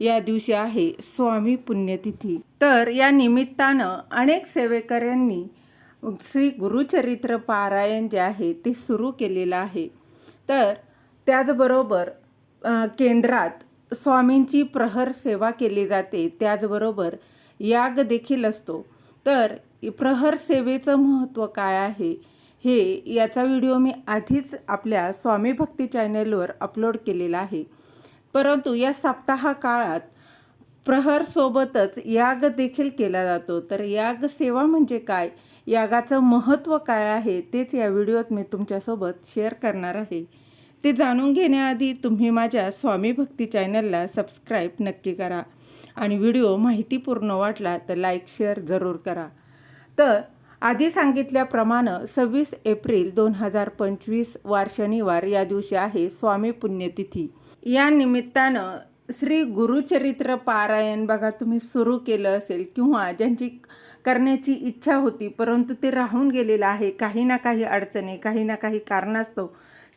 या दिवशी आहे स्वामी पुण्यतिथी. तर या निमित्तानं अनेक सेवेकऱ्यांनी श्री गुरुचरित्र पारायण जे आहे ते सुरू केलेलं आहे. तर त्याचबरोबर केंद्रात स्वामींची प्रहर सेवा केली जाते त्याचबरोबर याग देखील असतो. तर प्रहर सेवेचं महत्त्व काय आहे हे याचा व्हिडिओ मी आधीच आपल्या स्वामी भक्ती चॅनलवर अपलोड केलेला आहे. परंतु या सप्ताह काळात प्रहरसोबतच याग देखील केला जातो. तर याग सेवा म्हणजे काय? यागाचं महत्त्व काय आहे? तेच या व्हिडिओत मी तुमच्यासोबत शेअर करणार आहे. ते जाणून घेण्याआधी तुम्ही माझ्या स्वामी भक्ती चॅनलला सबस्क्राईब नक्की करा आणि व्हिडिओ माहितीपूर्ण वाटला तर लाईक शेअर जरूर करा. तर आधी सांगितल्याप्रमाणे सव्वीस एप्रिल दोन हजार पंचवीस वार शनिवार या दिवशी आहे स्वामी पुण्यतिथी. या निमित्तानं श्री गुरुचरित्र पारायण बघा तुम्ही सुरू केलं असेल किंवा ज्यांची करण्याची इच्छा होती परंतु ते राहून गेलेलं आहे काही ना काही अडचणी काही ना काही कारणास्तव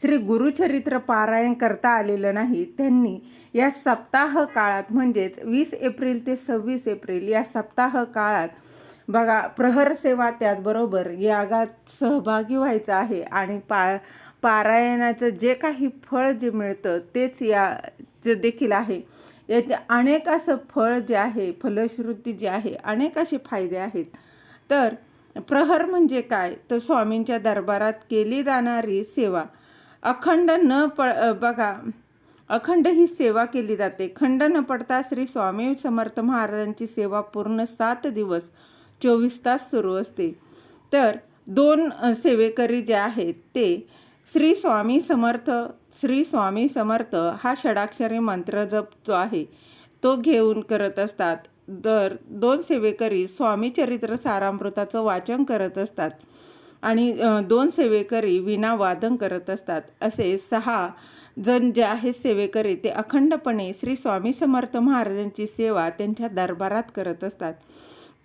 श्री गुरुचरित्र पारायण करता आलेलं नाही. त्यांनी या सप्ताह काळात म्हणजेच वीस एप्रिल ते सव्वीस एप्रिल या सप्ताह काळात बघा प्रहर सेवा त्याचबरोबर यागात सहभागी व्हायचं आहे आणि पा पारायणाचं जे काही फळ जे मिळतं तेच या जे देखील आहे. याचे अनेक असं फळ जे आहे फलश्रुती जी आहे अनेक असे फायदे आहेत. तर प्रहर म्हणजे काय? तर स्वामींच्या दरबारात केली जाणारी सेवा. अखंड न प बघा अखंड ही सेवा केली जाते. खंड न पडता श्री स्वामी समर्थ महाराजांची सेवा पूर्ण सात दिवस चोवीस तास सुरू असते. तर दोन सेवेकरी जे आहेत ते श्री स्वामी समर्थ श्री स्वामी समर्थ हा षडाक्षरी मंत्र जप जो आहे तो घेऊन करत असतात. दर दोन सेवेकरी स्वामी चरित्र सारामृताचं वाचन करत असतात आणि दोन सेवेकरी विना वादन करत असतात. असे सहा जण जे आहेत सेवेकरी ते अखंडपणे श्री स्वामी समर्थ महाराजांची सेवा त्यांच्या दरबारात करत असतात.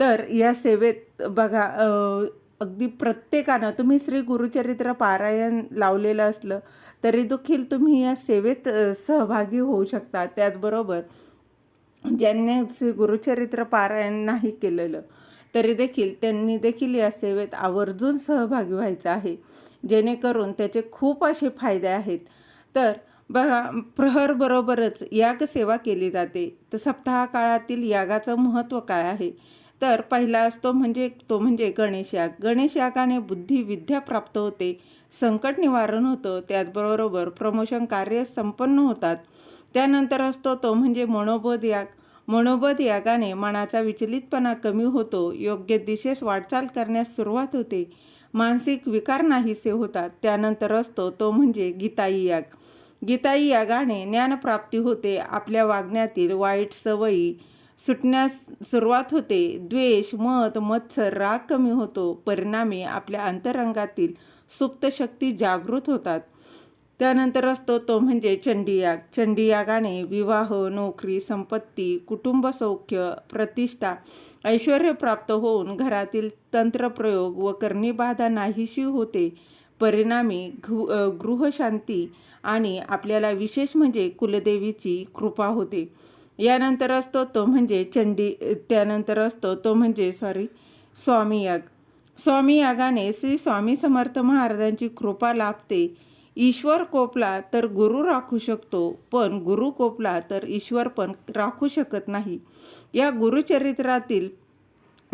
तर या सेवेत बघा अगदी प्रत्येकानं तुम्ही श्री गुरुचरित्र पारायण लावलेलं असलं तरी देखील तुम्ही या सेवेत सहभागी होऊ शकता. त्याचबरोबर ज्यांनी श्री गुरुचरित्र पारायण नाही केलेलं तरी देखील त्यांनी देखील या सेवेत आवर्जून सहभागी व्हायचं आहे. जेणेकरून त्याचे खूप असे फायदे आहेत. तर बघा प्रहरबरोबरच याग सेवा केली जाते. तर सप्ताह काळातील यागाचं महत्त्व काय आहे? तर पहिला असतो म्हणजे तो म्हणजे गणेश याग. गणेश यागाने बुद्धी विद्या प्राप्त होते संकट निवारण होतं त्याचबरोबर प्रमोशन कार्य संपन्न होतात. त्यानंतर असतो तो म्हणजे मनोबोध याग. मनोबोध यागाने मनाचा विचलितपणा कमी होतो योग्य दिशेस वाटचाल करण्यास सुरुवात होते. मानसिक विकार नाहीसे होतात. त्यानंतर असतो तो म्हणजे गीताई याग. गीताई यागाने ज्ञानप्राप्ती होते. आपल्या वागण्यातील वाईट सवयी सुटण्यास सुरुवात होते. द्वेष मत मत्सर राग कमी होतो. परिणामी आपल्या अंतरंगातील सुप्त शक्ती जागृत होतात. त्यानंतर असतो तो म्हणजे चंडीयाग. चंडीयागाने विवाह नोकरी संपत्ती कुटुंब सौख्य प्रतिष्ठा ऐश्वर प्राप्त होऊन घरातील तंत्रप्रयोग व करणीबाधा नाहीशी होते. परिणामी घु गृहशांती आणि आपल्याला विशेष म्हणजे कुलदेवीची कृपा होते. यानंतर असतो तो म्हणजे चंडी त्यानंतर असतो तो म्हणजे सॉरी स्वामी याग. स्वामी यागाने श्री स्वामी समर्थ महाराजांची कृपा लाभते. ईश्वर कोपला तर गुरु राखू शकतो पण गुरु कोपला तर ईश्वर पण राखू शकत नाही. या गुरुचरित्रातील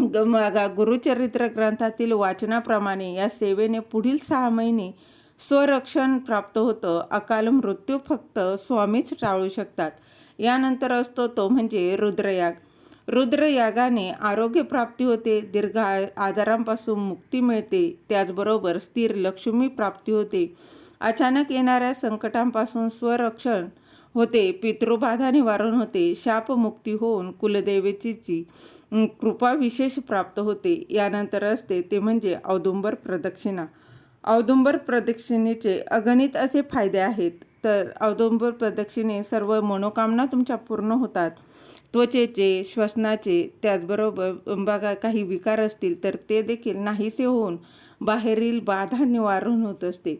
ग- गुरुचरित्र ग्रंथातील वाचनाप्रमाणे या सेवेने पुढील सहा महिने स्वरक्षण प्राप्त होतं. अकाल मृत्यू फक्त स्वामीच टाळू शकतात. यानंतर असतो तो म्हणजे रुद्रयाग. रुद्रयागाने आरोग्य प्राप्ती होते दीर्घ आजारांपासून मुक्ती मिळते त्याचबरोबर स्थिर लक्ष्मी प्राप्ती होते. अचानक येणाऱ्या संकटांपासून स्वरक्षण होते पितृबाधा निवारण होते शापमुक्ती होऊन कुलदेवतेची कृपा विशेष प्राप्त होते. यानंतर असते ते म्हणजे औदुंबर प्रदक्षिणा. औदुंबर प्रदक्षिणेचे अगणित असे फायदे आहेत. तर औदुंबर प्रदक्षिणे सर्व मनोकामना तुमच्या पूर्ण होतात. त्वचेचे श्वसनाचे त्याचबरोबर बघा काही विकार असतील तर ते देखील नाहीसे होऊन बाहेरील बाधा निवारण होत असते.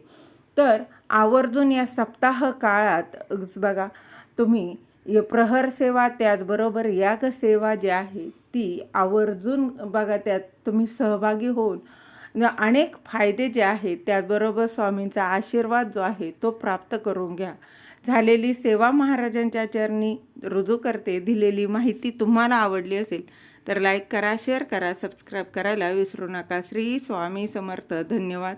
तर आवर्जून या सप्ताह काळात बघा तुम्ही य- प्रहर सेवा त्याचबरोबर याग सेवा जी आहे ती आवर्जून बघा त्यात तुम्ही सहभागी होऊन अनेक फायदे जे आहेत त्याचबरोबर स्वामींचा आशीर्वाद जो आहे तो प्राप्त करून घ्या. झालेली सेवा महाराजांच्या चरणी रुजू करते दिलेली माहिती तुम्हाला आवडली असेल तर लाईक करा शेअर करा सबस्क्राईब करायला विसरू नका. श्री स्वामी समर्थ. धन्यवाद.